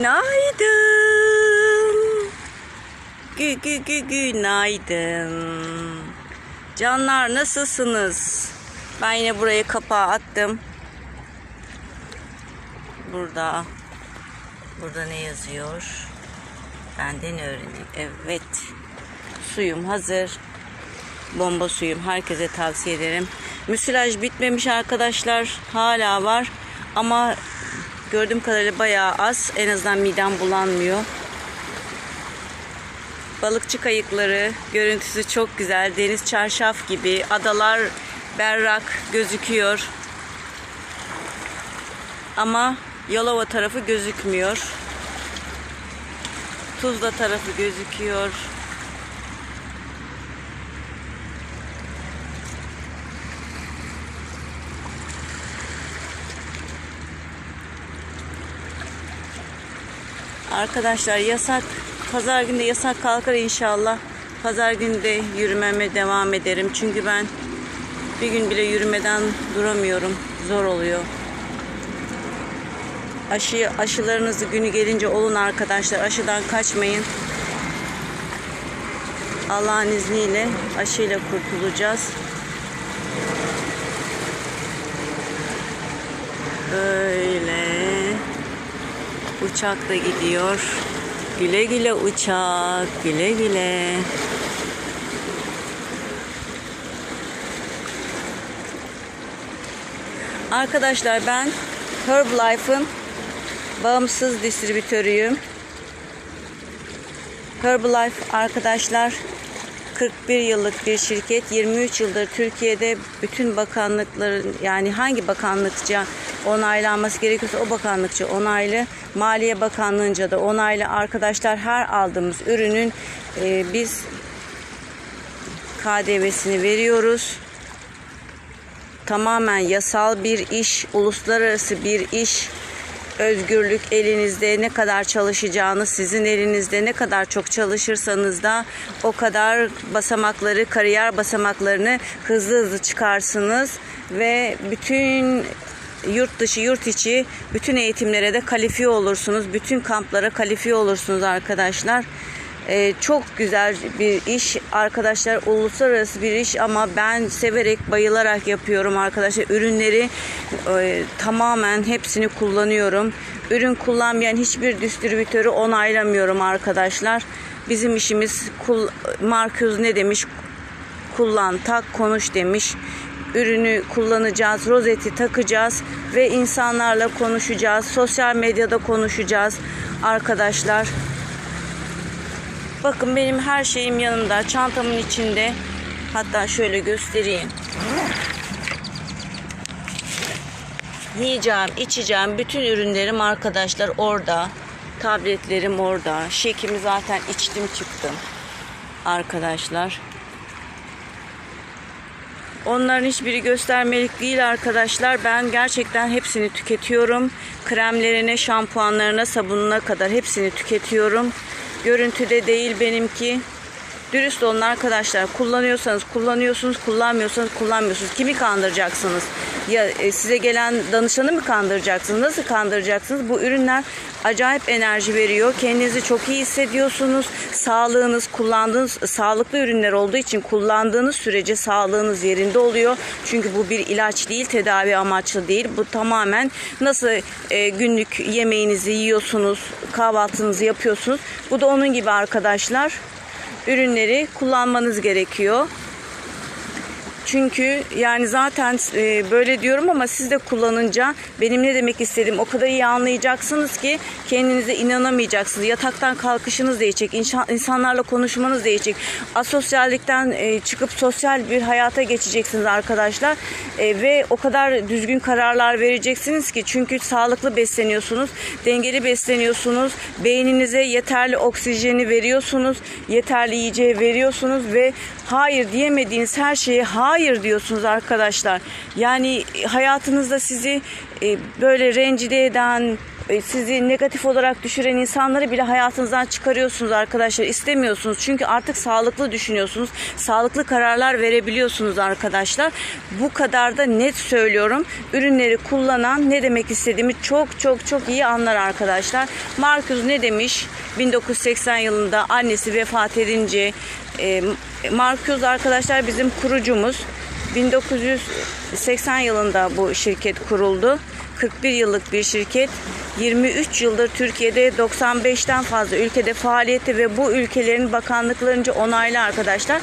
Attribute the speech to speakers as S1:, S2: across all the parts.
S1: Günaydın. Gü gü gü günaydın. Canlar nasılsınız? Ben yine buraya kapağı attım. Burada. Burada ne yazıyor? Benden öğreneyim. Evet. Suyum hazır. Bomba suyum. Herkese tavsiye ederim. Müsilaj bitmemiş arkadaşlar. Hala var. Ama gördüğüm kadarıyla bayağı az. En azından midem bulanmıyor. Balıkçı kayıkları görüntüsü çok güzel. Deniz çarşaf gibi. Adalar berrak gözüküyor. Ama Yalova tarafı gözükmüyor. Tuzla tarafı gözüküyor. Arkadaşlar yasak pazar günü de yasak kalkar inşallah. Pazar günü de yürümeme devam ederim. Çünkü ben bir gün bile yürümeden duramıyorum. Zor oluyor. Aşı, aşılarınızı günü gelince olun arkadaşlar. Aşıdan kaçmayın. Allah'ın izniyle aşıyla kurtulacağız. Böyle. Uçak da gidiyor. Güle güle uçak. Güle güle. Arkadaşlar ben Herbalife'ın bağımsız distribütörüyüm. Herbalife arkadaşlar 41 yıllık bir şirket. 23 yıldır Türkiye'de bütün bakanlıkların yani hangi bakanlıkça onaylanması gerekiyorsa o bakanlıkça onaylı. Maliye Bakanlığı'nca da onaylı. Arkadaşlar her aldığımız ürünün e, biz KDV'sini veriyoruz. Tamamen yasal bir iş, uluslararası bir iş özgürlük elinizde ne kadar çalışacağınız sizin elinizde ne kadar çok çalışırsanız da o kadar basamakları kariyer basamaklarını hızlı hızlı çıkarsınız ve bütün yurt dışı yurt içi bütün eğitimlere de kalifiye olursunuz. Bütün kamplara kalifiye olursunuz arkadaşlar. Ee, çok güzel bir iş. Arkadaşlar uluslararası bir iş ama ben severek bayılarak yapıyorum arkadaşlar. Ürünleri e, tamamen hepsini kullanıyorum. Ürün kullanmayan hiçbir distribütörü onaylamıyorum arkadaşlar. Bizim işimiz kul, Marcus ne demiş? Kullan tak konuş demiş ürünü kullanacağız, rozeti takacağız ve insanlarla konuşacağız. Sosyal medyada konuşacağız arkadaşlar. Bakın benim her şeyim yanımda. Çantamın içinde. Hatta şöyle göstereyim. Yiyeceğim, içeceğim bütün ürünlerim arkadaşlar orada. Tabletlerim orada. Şekimi zaten içtim çıktım. Arkadaşlar. Onların hiçbiri göstermelik değil arkadaşlar. Ben gerçekten hepsini tüketiyorum. Kremlerine, şampuanlarına, sabununa kadar hepsini tüketiyorum. Görüntüde değil benimki. Dürüst olun arkadaşlar. Kullanıyorsanız kullanıyorsunuz, kullanmıyorsanız kullanmıyorsunuz. Kimi kandıracaksınız? Ya e, size gelen danışanı mı kandıracaksınız? Nasıl kandıracaksınız? Bu ürünler acayip enerji veriyor. Kendinizi çok iyi hissediyorsunuz. Sağlığınız, kullandığınız sağlıklı ürünler olduğu için kullandığınız sürece sağlığınız yerinde oluyor. Çünkü bu bir ilaç değil, tedavi amaçlı değil. Bu tamamen nasıl e, günlük yemeğinizi yiyorsunuz, kahvaltınızı yapıyorsunuz. Bu da onun gibi arkadaşlar ürünleri kullanmanız gerekiyor. Çünkü yani zaten e, böyle diyorum ama siz de kullanınca benim ne demek istediğim o kadar iyi anlayacaksınız ki kendinize inanamayacaksınız. Yataktan kalkışınız değişecek, inşa- insanlarla konuşmanız değişecek. Asosyallikten e, çıkıp sosyal bir hayata geçeceksiniz arkadaşlar. E, ve o kadar düzgün kararlar vereceksiniz ki çünkü sağlıklı besleniyorsunuz, dengeli besleniyorsunuz, beyninize yeterli oksijeni veriyorsunuz, yeterli yiyeceği veriyorsunuz ve hayır diyemediğiniz her şeye hayır diyorsunuz arkadaşlar. Yani hayatınızda sizi e, böyle rencide eden, sizi negatif olarak düşüren insanları bile hayatınızdan çıkarıyorsunuz arkadaşlar. İstemiyorsunuz. Çünkü artık sağlıklı düşünüyorsunuz. Sağlıklı kararlar verebiliyorsunuz arkadaşlar. Bu kadar da net söylüyorum. Ürünleri kullanan ne demek istediğimi çok çok çok iyi anlar arkadaşlar. Marcus ne demiş? 1980 yılında annesi vefat edince e, Marcus arkadaşlar bizim kurucumuz. 1980 yılında bu şirket kuruldu. 41 yıllık bir şirket. 23 yıldır Türkiye'de 95'ten fazla ülkede faaliyeti ve bu ülkelerin bakanlıklarınca onaylı arkadaşlar.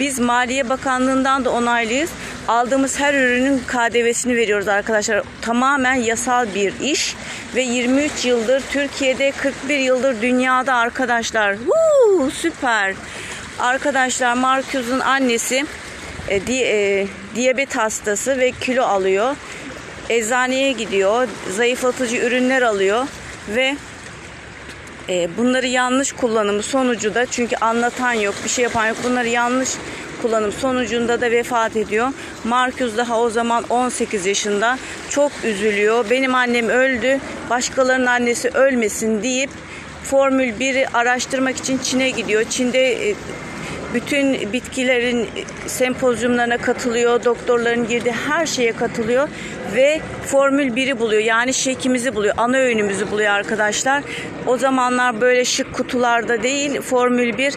S1: Biz Maliye Bakanlığı'ndan da onaylıyız. Aldığımız her ürünün KDV'sini veriyoruz arkadaşlar. Tamamen yasal bir iş ve 23 yıldır Türkiye'de 41 yıldır dünyada arkadaşlar. Woo, süper. Arkadaşlar Marcus'un annesi e, di, e, diyabet hastası ve kilo alıyor. Eczaneye gidiyor, zayıflatıcı ürünler alıyor ve e, bunları yanlış kullanımı sonucu da çünkü anlatan yok, bir şey yapan yok. Bunları yanlış kullanım sonucunda da vefat ediyor. Marcus daha o zaman 18 yaşında. Çok üzülüyor. Benim annem öldü. Başkalarının annesi ölmesin deyip Formül 1'i araştırmak için Çin'e gidiyor. Çin'de e, bütün bitkilerin sempozyumlarına katılıyor, doktorların girdiği her şeye katılıyor ve Formül 1'i buluyor. Yani şekimizi buluyor, ana öğünümüzü buluyor arkadaşlar. O zamanlar böyle şık kutularda değil, Formül 1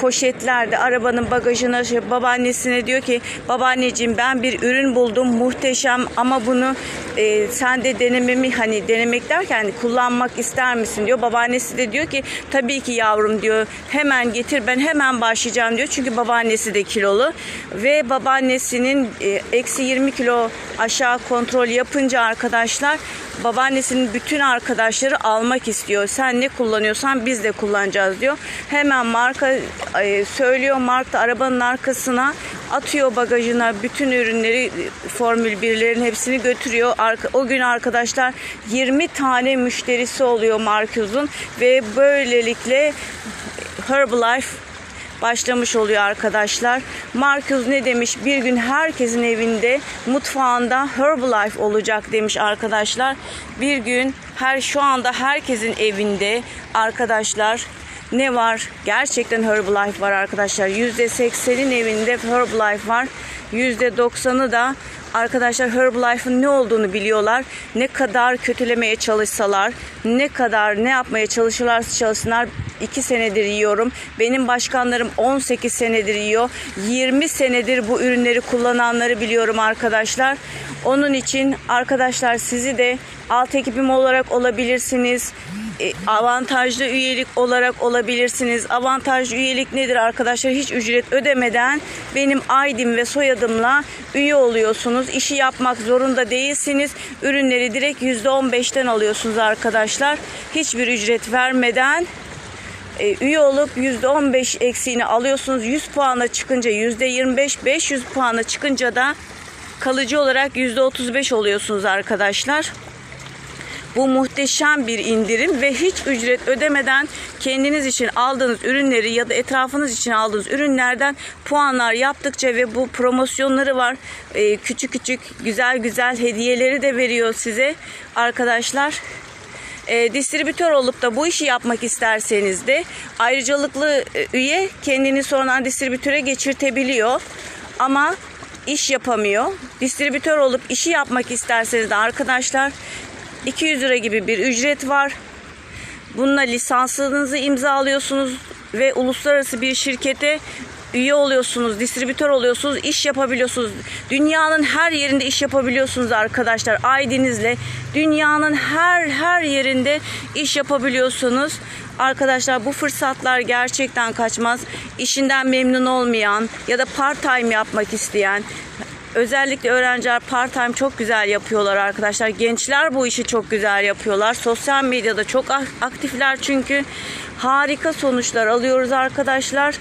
S1: poşetlerde arabanın bagajına şey, babaannesine diyor ki babaanneciğim ben bir ürün buldum muhteşem ama bunu e, sen de denememi hani denemek derken kullanmak ister misin diyor. Babaannesi de diyor ki tabii ki yavrum diyor hemen getir ben hemen başlayacağım diyor. Çünkü babaannesi de kilolu ve babaannesinin e, eksi 20 kilo aşağı kontrol yapınca arkadaşlar babaannesinin bütün arkadaşları almak istiyor. Sen ne kullanıyorsan biz de kullanacağız diyor. Hemen marka e, söylüyor. Mark da arabanın arkasına atıyor bagajına bütün ürünleri Formül 1'lerin hepsini götürüyor. O gün arkadaşlar 20 tane müşterisi oluyor Marcus'un ve böylelikle Herbalife başlamış oluyor arkadaşlar. Marcus ne demiş? Bir gün herkesin evinde mutfağında Herbalife olacak demiş arkadaşlar. Bir gün her şu anda herkesin evinde arkadaşlar ne var? Gerçekten Herbalife var arkadaşlar. %80'in evinde Herbalife var. %90'ı da arkadaşlar Herbalife'ın ne olduğunu biliyorlar. Ne kadar kötülemeye çalışsalar, ne kadar ne yapmaya çalışırlarsa çalışsınlar 2 senedir yiyorum. Benim başkanlarım 18 senedir yiyor. 20 senedir bu ürünleri kullananları biliyorum arkadaşlar. Onun için arkadaşlar sizi de alt ekibim olarak olabilirsiniz. E, avantajlı üyelik olarak olabilirsiniz. Avantajlı üyelik nedir arkadaşlar? Hiç ücret ödemeden benim ID'm ve soyadımla üye oluyorsunuz. İşi yapmak zorunda değilsiniz. Ürünleri direkt %15'ten alıyorsunuz arkadaşlar. Hiçbir ücret vermeden e, üye olup %15 eksiğini alıyorsunuz. 100 puana çıkınca %25, 500 puana çıkınca da kalıcı olarak %35 oluyorsunuz arkadaşlar. Bu muhteşem bir indirim ve hiç ücret ödemeden kendiniz için aldığınız ürünleri ya da etrafınız için aldığınız ürünlerden puanlar yaptıkça ve bu promosyonları var. Ee, küçük küçük güzel güzel hediyeleri de veriyor size arkadaşlar. Ee, distribütör olup da bu işi yapmak isterseniz de ayrıcalıklı e, üye kendini sonradan distribütöre geçirtebiliyor. Ama iş yapamıyor. Distribütör olup işi yapmak isterseniz de arkadaşlar 200 lira gibi bir ücret var. Bununla lisansınızı imzalıyorsunuz ve uluslararası bir şirkete üye oluyorsunuz, distribütör oluyorsunuz, iş yapabiliyorsunuz. Dünyanın her yerinde iş yapabiliyorsunuz arkadaşlar. ID'nizle dünyanın her her yerinde iş yapabiliyorsunuz. Arkadaşlar bu fırsatlar gerçekten kaçmaz. İşinden memnun olmayan ya da part time yapmak isteyen Özellikle öğrenciler part time çok güzel yapıyorlar arkadaşlar. Gençler bu işi çok güzel yapıyorlar. Sosyal medyada çok ak- aktifler çünkü harika sonuçlar alıyoruz arkadaşlar.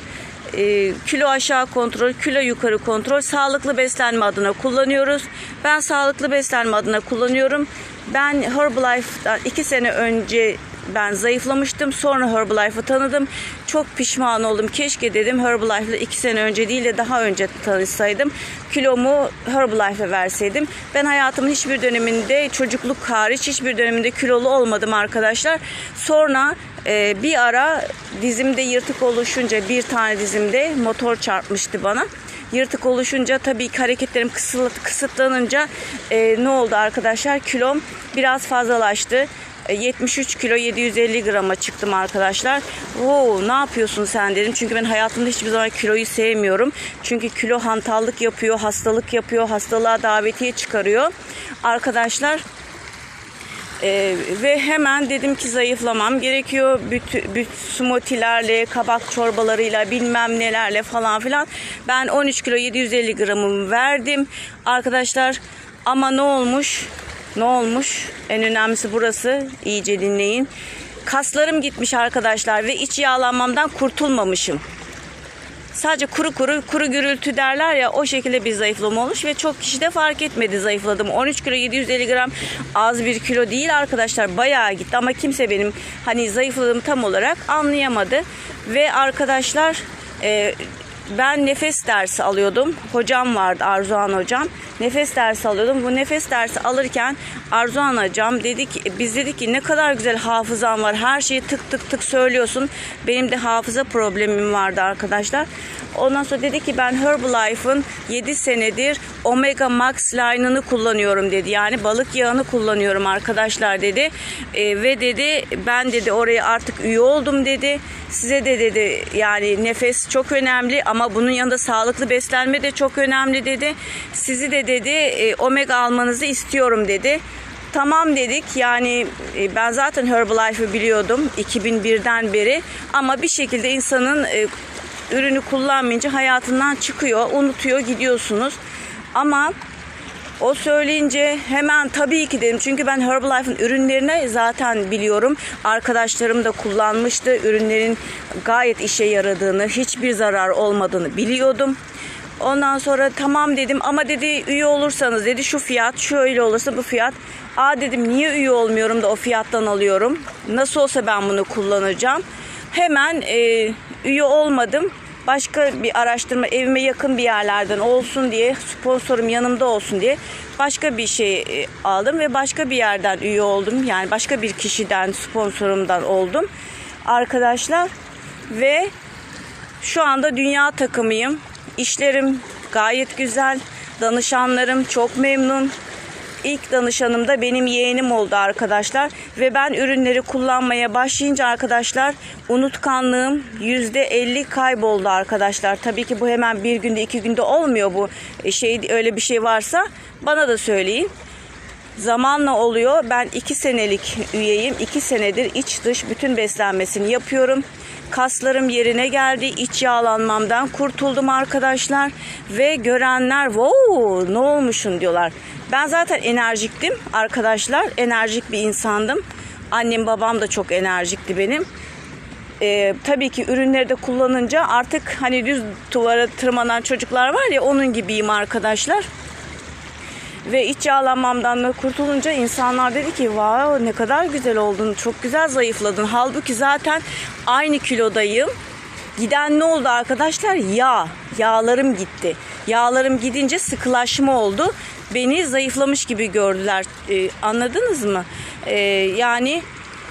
S1: Ee, kilo aşağı kontrol, kilo yukarı kontrol, sağlıklı beslenme adına kullanıyoruz. Ben sağlıklı beslenme adına kullanıyorum. Ben Herbalife'dan 2 sene önce ben zayıflamıştım. Sonra Herbalife'ı tanıdım. Çok pişman oldum. Keşke dedim Herbalife'la iki sene önce değil de daha önce tanışsaydım. Kilomu Herbalife'e verseydim. Ben hayatımın hiçbir döneminde çocukluk hariç hiçbir döneminde kilolu olmadım arkadaşlar. Sonra e, bir ara dizimde yırtık oluşunca bir tane dizimde motor çarpmıştı bana. Yırtık oluşunca tabii ki hareketlerim kısıt- kısıtlanınca e, ne oldu arkadaşlar? Kilom biraz fazlalaştı. E, 73 kilo 750 grama çıktım arkadaşlar. Oo, ne yapıyorsun sen dedim. Çünkü ben hayatımda hiçbir zaman kiloyu sevmiyorum. Çünkü kilo hantallık yapıyor, hastalık yapıyor, hastalığa davetiye çıkarıyor. Arkadaşlar ee, ve hemen dedim ki zayıflamam gerekiyor. Bütün büt smoothie'lerle, kabak çorbalarıyla bilmem nelerle falan filan. Ben 13 kilo 750 gramımı verdim. Arkadaşlar ama ne olmuş? Ne olmuş? En önemlisi burası. İyice dinleyin. Kaslarım gitmiş arkadaşlar ve iç yağlanmamdan kurtulmamışım. Sadece kuru kuru kuru gürültü derler ya o şekilde bir zayıflama olmuş ve çok kişi de fark etmedi zayıfladım. 13 kilo 750 gram az bir kilo değil arkadaşlar bayağı gitti ama kimse benim hani zayıfladığımı tam olarak anlayamadı. Ve arkadaşlar e, ben nefes dersi alıyordum. Hocam vardı Arzuhan hocam. Nefes dersi alıyordum. Bu nefes dersi alırken Arzuhan hocam dedik biz dedik ki ne kadar güzel hafızan var. Her şeyi tık tık tık söylüyorsun. Benim de hafıza problemim vardı arkadaşlar. Ondan sonra dedi ki ben Herbalife'ın 7 senedir Omega Max line'ını kullanıyorum dedi. Yani balık yağını kullanıyorum arkadaşlar dedi. E, ve dedi ben dedi oraya artık üye oldum dedi. Size de dedi yani nefes çok önemli ama bunun yanında sağlıklı beslenme de çok önemli dedi. Sizi de dedi e, omega almanızı istiyorum dedi. Tamam dedik yani e, ben zaten Herbalife'ı biliyordum 2001'den beri ama bir şekilde insanın e, ürünü kullanmayınca hayatından çıkıyor, unutuyor, gidiyorsunuz. Ama o söyleyince hemen tabii ki dedim. Çünkü ben Herbalife'ın ürünlerini zaten biliyorum. Arkadaşlarım da kullanmıştı. Ürünlerin gayet işe yaradığını, hiçbir zarar olmadığını biliyordum. Ondan sonra tamam dedim ama dedi üye olursanız dedi şu fiyat şöyle olursa bu fiyat. Aa dedim niye üye olmuyorum da o fiyattan alıyorum. Nasıl olsa ben bunu kullanacağım. Hemen e, üye olmadım. Başka bir araştırma evime yakın bir yerlerden olsun diye sponsorum yanımda olsun diye başka bir şey e, aldım ve başka bir yerden üye oldum. Yani başka bir kişiden sponsorumdan oldum arkadaşlar ve şu anda dünya takımıyım. İşlerim gayet güzel. Danışanlarım çok memnun. İlk danışanım da benim yeğenim oldu arkadaşlar. Ve ben ürünleri kullanmaya başlayınca arkadaşlar unutkanlığım %50 kayboldu arkadaşlar. Tabii ki bu hemen bir günde iki günde olmuyor bu şey öyle bir şey varsa bana da söyleyin. Zamanla oluyor. Ben iki senelik üyeyim. iki senedir iç dış bütün beslenmesini yapıyorum. Kaslarım yerine geldi. İç yağlanmamdan kurtuldum arkadaşlar. Ve görenler wow ne olmuşsun diyorlar. Ben zaten enerjiktim arkadaşlar. Enerjik bir insandım. Annem babam da çok enerjikti benim. Ee, tabii ki ürünleri de kullanınca artık hani düz duvara tırmanan çocuklar var ya onun gibiyim arkadaşlar. Ve iç yağlanmamdan da kurtulunca insanlar dedi ki wow ne kadar güzel oldun, çok güzel zayıfladın. Halbuki zaten aynı kilodayım. Giden ne oldu arkadaşlar? Yağ. Yağlarım gitti. Yağlarım gidince sıkılaşma oldu. Beni zayıflamış gibi gördüler. Ee, anladınız mı? Ee, yani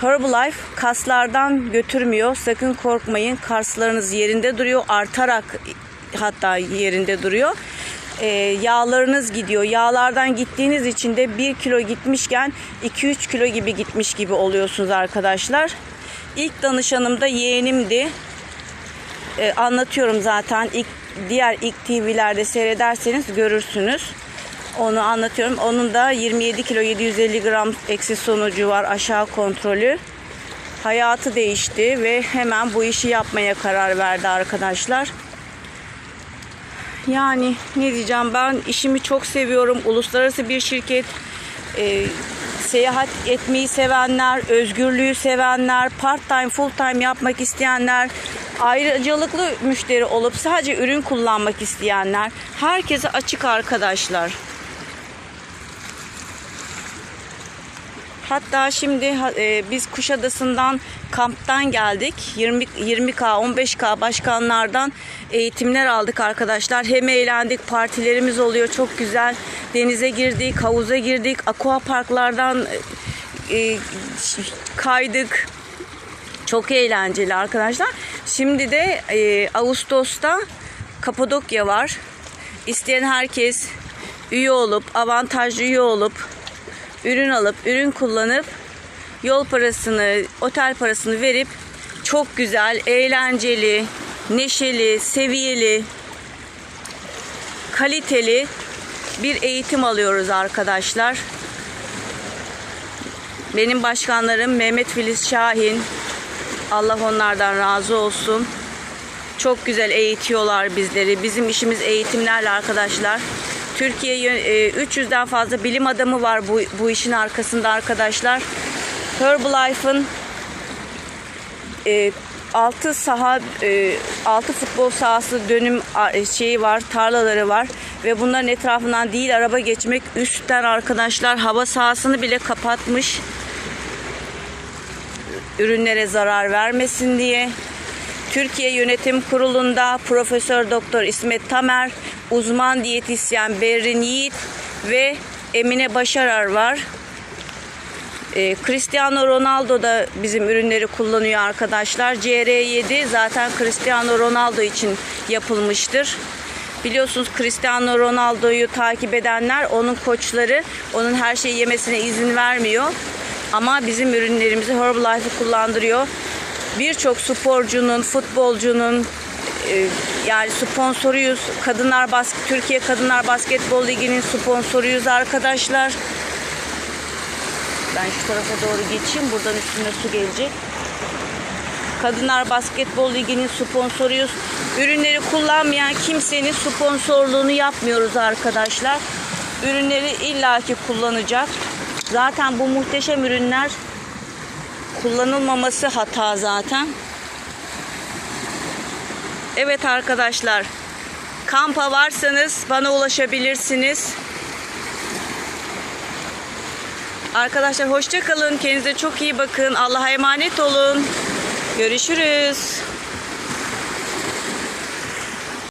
S1: Herbalife kaslardan götürmüyor. Sakın korkmayın. Kaslarınız yerinde duruyor. Artarak hatta yerinde duruyor e, yağlarınız gidiyor. Yağlardan gittiğiniz için de 1 kilo gitmişken 2-3 kilo gibi gitmiş gibi oluyorsunuz arkadaşlar. İlk danışanım da yeğenimdi. E, anlatıyorum zaten. İlk, diğer ilk TV'lerde seyrederseniz görürsünüz. Onu anlatıyorum. Onun da 27 kilo 750 gram eksi sonucu var aşağı kontrolü. Hayatı değişti ve hemen bu işi yapmaya karar verdi arkadaşlar. Yani ne diyeceğim ben işimi çok seviyorum. Uluslararası bir şirket. e, seyahat etmeyi sevenler, özgürlüğü sevenler, part time, full time yapmak isteyenler, ayrıcalıklı müşteri olup sadece ürün kullanmak isteyenler. Herkese açık arkadaşlar. Hatta şimdi e, biz Kuşadası'ndan kamptan geldik. 20 20K, 15K başkanlardan eğitimler aldık arkadaşlar. Hem eğlendik, partilerimiz oluyor çok güzel. Denize girdik, havuza girdik, aqua parklardan e, e, kaydık. Çok eğlenceli arkadaşlar. Şimdi de e, Ağustos'ta Kapadokya var. İsteyen herkes üye olup, avantajlı üye olup, ürün alıp, ürün kullanıp, yol parasını, otel parasını verip çok güzel, eğlenceli, neşeli, seviyeli, kaliteli bir eğitim alıyoruz arkadaşlar. Benim başkanlarım Mehmet Filiz Şahin. Allah onlardan razı olsun. Çok güzel eğitiyorlar bizleri. Bizim işimiz eğitimlerle arkadaşlar. Türkiye yön- e, 300'den fazla bilim adamı var bu, bu işin arkasında arkadaşlar. Herbalife'ın 6 saha 6 futbol sahası dönüm e, şeyi var, tarlaları var ve bunların etrafından değil araba geçmek üstten arkadaşlar hava sahasını bile kapatmış ürünlere zarar vermesin diye. Türkiye Yönetim Kurulu'nda Profesör Doktor İsmet Tamer, uzman diyetisyen Berrin Yiğit ve Emine Başarar var. Ee, Cristiano Ronaldo da bizim ürünleri kullanıyor arkadaşlar. CR7 zaten Cristiano Ronaldo için yapılmıştır. Biliyorsunuz Cristiano Ronaldo'yu takip edenler onun koçları onun her şeyi yemesine izin vermiyor. Ama bizim ürünlerimizi Herbalife'ı kullandırıyor. Birçok sporcunun, futbolcunun e, yani sponsoruyuz. Kadınlar Bas Türkiye Kadınlar Basketbol Ligi'nin sponsoruyuz arkadaşlar. Ben şu tarafa doğru geçeyim. Buradan üstüne su gelecek. Kadınlar Basketbol Ligi'nin sponsoruyuz. Ürünleri kullanmayan kimsenin sponsorluğunu yapmıyoruz arkadaşlar. Ürünleri illaki kullanacak. Zaten bu muhteşem ürünler kullanılmaması hata zaten. Evet arkadaşlar. Kampa varsanız bana ulaşabilirsiniz. Arkadaşlar hoşça kalın. Kendinize çok iyi bakın. Allah'a emanet olun. Görüşürüz.